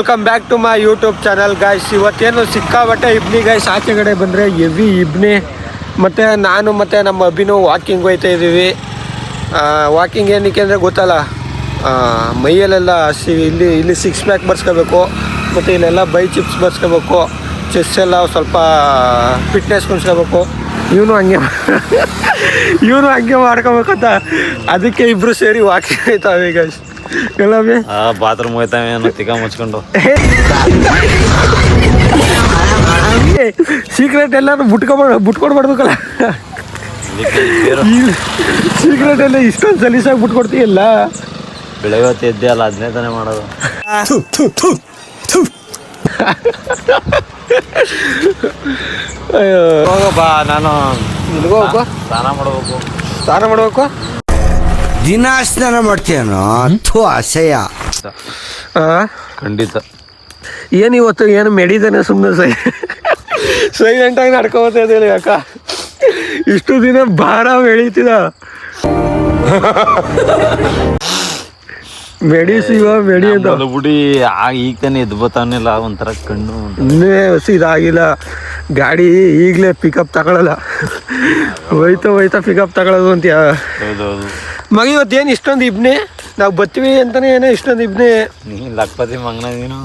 Welcome back to my YouTube channel guys ಇವತ್ತೇನು ಸಿಕ್ಕಾಬಟ್ಟೆ ಇಬ್ನಿ guys ಆಚೆ ಕಡೆ ಬಂದರೆ ಎವಿ ಇಬ್ನಿ. ಮತ್ತು ನಾನು ಮತ್ತು ನಮ್ಮ ಅಭಿನು ವಾಕಿಂಗ್ ಹೋಯ್ತಾ ಇದ್ದೀವಿ. ವಾಕಿಂಗ್ ಏನಕ್ಕೆ ಅಂದರೆ ಗೊತ್ತಲ್ಲ. ಮೈಯಲ್ಲೆಲ್ಲ ಸಿ, ಇಲ್ಲಿ ಇಲ್ಲಿ ಸಿಕ್ಸ್ ಪ್ಯಾಕ್ ಬರ್ಸ್ಕೋಬೇಕು. ಮತ್ತು ಇಲ್ಲೆಲ್ಲ ಬೈ ಚಿಪ್ಸ್ ಬರ್ಸ್ಕೋಬೇಕು. ಚೆಸ್ ಎಲ್ಲ ಸ್ವಲ್ಪ ಫಿಟ್ನೆಸ್ ಕುಣಿಸ್ಕೋಬೇಕು ಇವನು ಹಂಗೆ ಇವನು ಹಂಗೆ ಮಾಡ್ಕೋಬೇಕಂತ ಅದಕ್ಕೆ ಇಬ್ಬರು ಸೇರಿ ವಾಕಿಂಗ್ ಆಯ್ತಾವೆ ಗಾಯ್ಸ್ ಎಲ್ಲ ಬಾತ್ರೂಮ್ ಹೋಯ್ತಾವೆ ತಿಕ್ಕ ಮುಚ್ಕೊಂಡು. ಸೀಕ್ರೆಟ್ ಎಲ್ಲಾರು ಬಿಟ್ಕೊಬಾರ್ದು ಬಿಟ್ಕೊಡ್ಬಾರ್ದಕ್ಕಲ್ಲ ಸೀಕ್ರೆಟ್ ಎಲ್ಲ ಇಷ್ಟೊಂದು ಸಲೀಸಾಗಿ ಬಿಟ್ಕೊಡ್ತೀಯಲ್ಲ ಬೆಳಗ್ಗೆ ಹೊತ್ತು ಎದ್ದೆ ಅಲ್ಲ ಅದನ್ನೇ ತಾನೇ ಮಾಡೋದು. ಅಯ್ಯೋ. ಹೋಗಪ್ಪ ನಾನು ಇಲ್ಗೋ ಹೋಗು. ಸ್ನಾನ ಮಾಡ್ಬೇಕು. ಸ್ನಾನ ಮಾಡ್ಬೇಕು? ದಿನ ಸ್ನಾನ ಮಾಡ್ತೀಯನೋ? ಥೂ ಅಸಹ್ಯ. ಆ? ಖಂಡಿತ. ಏನು ಇವತ್ತು ಏನು ಮೆಡಿದಾನೆ ಸುಮ್ಮನೆ ಸೈ ಸೈಲೆಂಟಾಗಿ ನಡ್ಕೋಬೋದೇ ಇದೆ ಅಕ್ಕ. ಇಷ್ಟು ದಿನ ಭಾರ ಬೆಳೀತಿದ. ಮೆಡಿಸಿವ ಮೆಡಿ ಅಂತ. ಬಿಡಿ ಆ ಈಗ ತಾನೇ ಎದ್ದು ಬತಾನಿಲ್ಲ ಒಂಥರ ಕಣ್ಣು ಇನ್ನೇ ಹಸಿ ಇದಾಗಿಲ್ಲ. ಗಾಡಿ ಈಗಲೇ ಪಿಕಪ್ ತಗೊಳಲ್ಲ. ಹೋಯ್ತಾ ಹೋಯ್ತಾ ಪಿಕಪ್ ತಗೊಳ್ಳೋದು ಅಂತ ಹೌದೌದು. ಮಗ ಇವತ್ತೇನು ಇಷ್ಟೊಂದು ಇಬ್ನಿ? ನಾವು ಬರ್ತೀವಿ ಅಂತಾನೆ ಏನೋ ಇಷ್ಟೊಂದು ಇಬ್ನೇ. ನೀ ಲಕ್ಪತಿ ಮಂಗನ ನೀನು.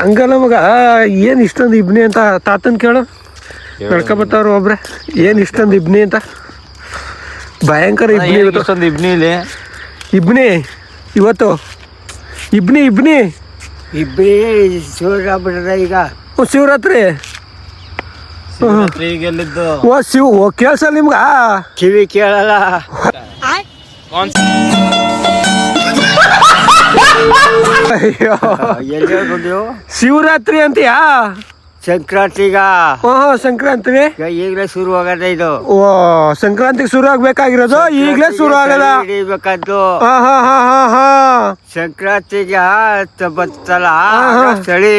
ಹಂಗಲ್ಲ ಮಗ ಏನು ಇಷ್ಟೊಂದು ಇಬ್ನಿ ಅಂತ ತಾತನ ಕೇಳು. ನಡ್ಕೊಬತ್ತವ್ರು ಒಬ್ರೆ. ಏನು ಇಷ್ಟೊಂದು ಇಬ್ನಿ ಅಂತ? ಭಯಂಕರ ಇಬ್ನಿ ಇವತ್ತು. ಇಷ್ಟೊಂದು ಇಬ್ನಿ ಇಲ್ಲಿ? ಇಬ್ನಿ ಇವತ್ತು. ಇಬ್ನಿ ಇಬ್ನಿ. ಇಬ್ಬೇ ಸೂರ್ಯ ಬಿಡ್ರ ಈಗ. ಓ ಶಿವರಾತ್ರಿ. ಶಿವರಾತ್ರಿ ಓ ಶಿವ್ ಓ ಕೇಳ್ಸಲ್ಲ ನಿಮ್ಗ? ಕಿವಿ ಕೇಳಲ್ಲ. ಅಯ್ಯೋ. ಎಲ್ಲಿ ಹೋಗುದು ಶಿವರಾತ್ರಿ ಅಂತೀಯಾ? ಸಂಕ್ರಾಂತಿಗ? ಓಹೋ ಸಂಕ್ರಾಂತಿ. ಈಗಲೇ ಶುರು ಆಗದ ಇದು. ಓ ಸಂಕ್ರಾಂತಿಗೆ ಶುರು ಆಗ್ಬೇಕಾಗಿರೋದು? ಈಗಲೇ ಶುರು ಆಗದ? ಹಿಡಿಬೇಕಾದ್ದು ಹಾ ಹಾ ಹಾ. ಸಂಕ್ರಾಂತಿಗೆ ಬರ್ತಲ್ಲ ಚಳಿ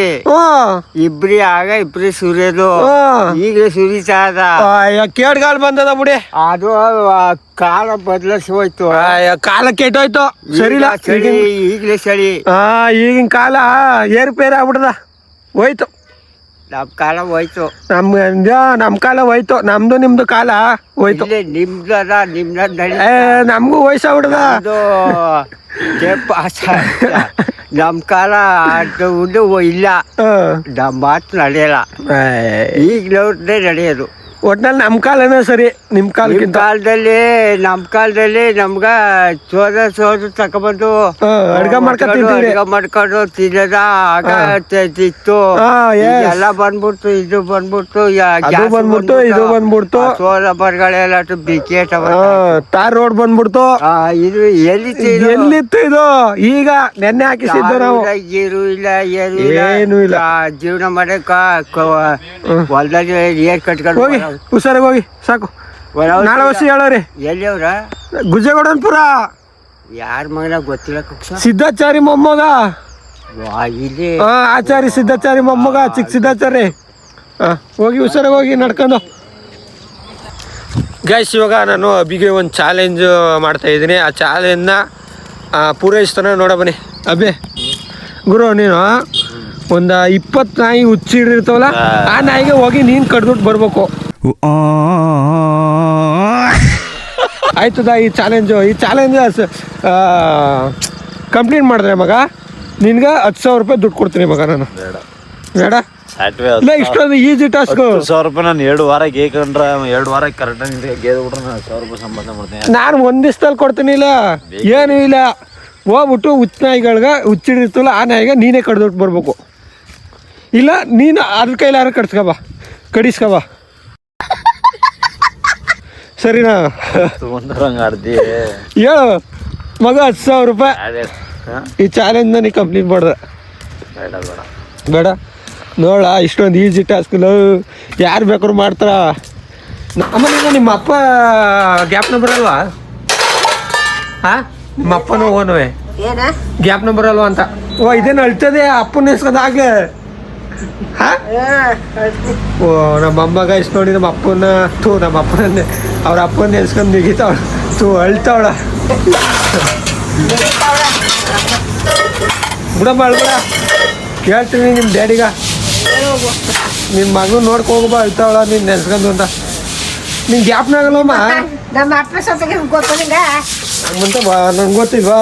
ಇಬ್ರಿ ಆಗ ಇಬ್ರಿ ಸುರಿಯೋದು. ಈಗ ಈಗಲೇ ಸುರಿತಾ ಅದ ಕೇಡ್ಗಾಲ್ ಬಂದದ ಬಿಡಿ. ಅದು ಕಾಲ ಬದಲಿಸಿ ಹೋಯ್ತು ಕಾಲ ಕೆಟ್ಟೋಯ್ತು. ಸರಿಲ್ಲ. ಈಗ ಚಳಿ ಈಗಲೇ ಚಳಿ ಈಗಿನ ಕಾಲ ಏರುಪೇರು ಆಗ್ಬಿಡ್ದ ಹೋಯ್ತು. ನಮ್ ಕಾಲ ಹೋಯ್ತು. ನಮ್ ನಮ್ಮ ಕಾಲ ಹೋಯ್ತು. ನಮ್ದು ನಿಮ್ದು ಕಾಲ ಹೋಯ್ತು. ಇಲ್ಲೇ ನಿಮ್ದು ಅದ ನಿಮ್ದ ನಡಿ ಏ ನಮ್ಗೂ ವಯಸ್ಸಾಗ್ಬಿಡ್ದ? ಅದು ಕೆಂಪು ಆಸ ನಮ್ ಕಾಲ ಅದು ಇದು ಇಲ್ಲ. ನಮ್ಮ ಮಾತು ನಡೆಯಲ್ಲ. ಈಗ ಈಗಲವ್ರದ್ದೇ ನಡೆಯೋದು. ಒಟ್ನಲ್ಲಿ ನಮ್ ಕಾಲನೇ ಸರಿ ನಿಮ್ ಕಾಲ ಕಾಲಕ್ಕಿಂತ. ಕಾಲದಲ್ಲಿ ನಮ್ ಕಾಲದಲ್ಲಿ ನಮ್ಗ ಸೋದ ಸೋದ ತಕೊಬಂದು ಅಡ್ಗ ಮಾಡ್ಕೊಂಡು ಅಡ್ಗ ಮಾಡ್ಕೊಂಡು ತಿನ್ನದ ಆಗ ಇತ್ತು ಎಲ್ಲ ಬಂದ್ಬಿಡ್ತು ಇದು ಬಂದ್ಬಿಡ್ತು ಅದು ಬಂದ್ಬಿಡ್ತು, ಇದು ಬಂದ್ಬಿಡ್ತು. ಸೋದ ಬರ್ಗಳೆಲ್ಲ ಬಿಕೆಟ್ ತಾರ್ ರೋಡ್ ಬಂದ್ಬಿಡ್ತು. ಇದು ಎಲ್ಲಿತ್ತು? ಎಲ್ಲಿತ್ತು ಇದು? ಈಗ ನೆನ್ನೆ ಹಾಕಿಸಿದ್ದು ನಾವು. ಇಲ್ಲ ಏನು ಇಲ್ಲ ಏನೂ ಇಲ್ಲ. ಜೀವನ ಮಾಡಕ್ಕ ಹೊಲದಲ್ಲಿ ಏರ್ ಕಟ್ಕೊಂಡು ಹುಷಾರಾಗಿ ಹೋಗಿ ಸಾಕು. ನಾಳೆ ವರ್ಷ ಹೇಳೋರಿ. ಎಲ್ಲಿಯವ್ರ? ಗುಜ್ಜಗೌಡನ್ಪುರ. ಯಾರ ಮಗನ ಗೊತ್ತಿಲ್ಲ ಕುಕ್ಷ? ಸಿದ್ಧಾಚಾರಿ ಮೊಮ್ಮಗ. ಇಲ್ಲಿ. ಹಾ ಆಚಾರಿ ಸಿದ್ಧಾಚಾರಿ ಮೊಮ್ಮಗ ಚಿಕ್ಕ ಸಿದ್ಧಾಚಾರಿ. ಹಾ ಹೋಗಿ ಹುಷಾರಾಗಿ ಹೋಗಿ ನಡ್ಕೊಂಡು ಗೈಸ್ ಇವಾಗ ನಾನು ಅಬಿಗೆ ಒಂದು ಚಾಲೆಂಜ್ ಮಾಡ್ತಾ ಇದ್ದೀನಿ. ಆ ಚಾಲೆಂಜ್ನ ಪೂರೈಸ್ತಾನೆ ನೋಡ ಬನ್ನಿ. ಅಬ್ಬೆ ಗುರು ನೀನು ಒಂದು ಇಪ್ಪತ್ತು ನಾಯಿ ಹುಚ್ಚಿಡಿರ್ತಾವಲ್ಲ ಆ ನಾಯಿಗೆ ಹೋಗಿ ನೀನು ಕಡ್ದುಟ್ಟು ಬರ್ಬೇಕು. ಆಯ್ತದ ಈ ಚಾಲೆಂಜು ಈ ಚಾಲೆಂಜ್ ಕಂಪ್ಲೀಟ್ ಮಾಡಿದ್ರೆ ಮಗ ನಿನ್ಗೆ ಹತ್ತು ಸಾವಿರ ರೂಪಾಯಿ ದುಡ್ಡು ಕೊಡ್ತೀನಿ ಮಗ ನಾನು. ಬೇಡ. ಇಲ್ಲ ಇಷ್ಟೊಂದು ಈಜಿ ಟಾಸ್ಕ್ ಸಾವಿರ ರೂಪಾಯಿ ನಾನು ಎರಡು ವಾರ ಗೇಕಂಡ್ರೆ ಎರಡು ವಾರ ಬಿಟ್ರೆ ನಾನು ಸಾವಿರ ರೂಪಾಯಿ ಸಂಬಂಧ ಮಾಡ್ತೀನಿ. ನಾನು ಒಂದ್ ದಿವಸದಲ್ಲಿ ಕೊಡ್ತೀನಿ ಇಲ್ಲ. ಏನು ಇಲ್ಲ. ಹೋಗ್ಬಿಟ್ಟು ಹುಚ್ಚ ನಾಯಿಗಳ್ಗೆ ಹುಚ್ಚಿಡಿರ್ತಲ್ಲ ಆ ನಾಯಿಗೆ ನೀನೇ ಕಡ್ದೊಟ್ಟು ಬರ್ಬೇಕು. ಇಲ್ಲ ನೀನು ಅದ್ರ ಕೈಲಾರ ಕಡ್ಸ್ಕೊಬ ಕಡಿಸ್ಕೊಬ ಸರಿನಾ? ಹೇಳು ಮಗ ಹತ್ತು ಸಾವಿರ ರೂಪಾಯಿ. ಈ ಚಾಲೆಂಜ್ನ ನೀ ಕಂಪ್ಲೀಟ್ ಮಾಡ್ದೆ. ಬೇಡ ನೋಡ ಇಷ್ಟೊಂದು ಈಜಿ ಟಾಸ್ಕ್ ಯಾರು ಬೇಕಾದ್ರು ಮಾಡ್ತಾರ. ಆಮೇಲೆ ನಿಮ್ಮ ಅಪ್ಪ ಗ್ಯಾಪ್ ನಂಬರ್ ಅಲ್ವಾ? ಹಾ? ನಿಮ್ಮ ಅಪ್ಪನೂ ಓನುವೆ ಗ್ಯಾಪ್ ನಂಬರ್ ಅಲ್ವಾ ಅಂತ. ಓ ಇದೇನು ಅಳ್ತದೆ? ಅಪ್ಪನ ಹೆಸ್ಕೊಂಡಾಗ್ಲೇ ಓ ನಮ್ಮ ಅಮ್ಮಗ ಇಷ್ಟು ನೋಡಿ ನಮ್ಮ ಅಪ್ಪನ ಥೂ ನಮ್ಮ ಅಪ್ಪನ ಅವ್ರ ಅಪ್ಪನ ನೆನ್ಸ್ಕೊಂಡು ನಿಗಿತಾವಳ ಥೂ ಅಳ್ತಾವಳ. ಬಿಡಮ್ಮ ಅಳ್ಬೇಡ. ಕೇಳ್ತೀನಿ ನಿಮ್ಮ ಡ್ಯಾಡಿಗ. ನಿನ್ನ ಮಗನ ನೋಡ್ಕೊ ಹೋಗ್ಬಾ ಅಳ್ತಾವಳ ನೀನು ನೆನ್ಸ್ಕೊಂಡು ಅಂತ. ನಿಂಗೆ ಗ್ಯಾಪ್ನಾಗಲ್ಲಮ್ಮ ನಮ್ಮ ಅಪ್ಪ ಸೊತ್ತಿಗೆ ಗೊತ್ತಿಲ್ಲ ನಿಂಗ? ಗೊತ್ತಿಲ್ವಾ?